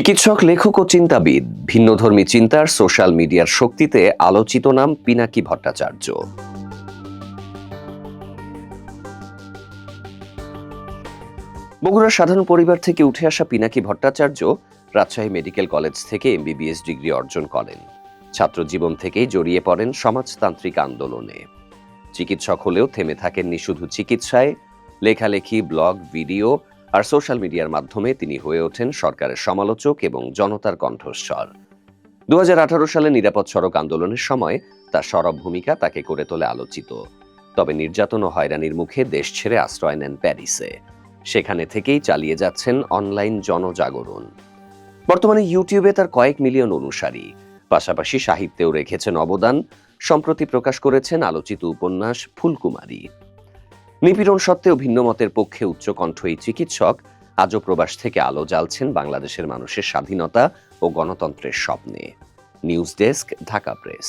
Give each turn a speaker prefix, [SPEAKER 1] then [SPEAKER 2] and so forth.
[SPEAKER 1] চিকিৎসক, লেখক ও চিন্তাবিদ, ভিন্নধর্মী চিন্তার সোশ্যাল মিডিয়ার শক্তিতে আলোচিত নাম পিনাকি ভট্টাচার্য। বগুড়ার সাধারণ পরিবার থেকে উঠে আসা পিনাকি ভট্টাচার্য রাজশাহী মেডিকেল কলেজ থেকে এমবিবিএস ডিগ্রি অর্জন করেন। ছাত্র জীবন থেকেই জড়িয়ে পড়েন সমাজতান্ত্রিক আন্দোলনে। চিকিৎসক হলেও থেমে থাকেননি শুধু চিকিৎসায়, লেখালেখি, ব্লগ, ভিডিও আর সোশ্যাল মিডিয়ার মাধ্যমে তিনি হয়ে ওঠেন সরকারের সমালোচক এবং জনতার কণ্ঠস্বর। দু সালে নিরাপদ সড়ক আন্দোলনের সময় তার সরব ভূমিকা তাকে করে তোলে আলোচিত। তবে নির্যাতন ও হয়রানির মুখে দেশ ছেড়ে আশ্রয় নেন প্যারিসে। সেখানে থেকেই চালিয়ে যাচ্ছেন অনলাইন জনজাগরণ। বর্তমানে ইউটিউবে তার কয়েক মিলিয়ন অনুসারী। পাশাপাশি সাহিত্যেও রেখেছেন অবদান। সম্প্রতি প্রকাশ করেছেন আলোচিত উপন্যাস ফুলকুমারী। নিপীড়ন সত্ত্বেও ভিন্ন মতের পক্ষে উচ্চকণ্ঠ এই চিকিৎসক। আজও প্রবাস থেকে আলো জ্বালছেন বাংলাদেশের মানুষের স্বাধীনতা ও গণতন্ত্রের স্বপ্নে। News desk, Dhaka press.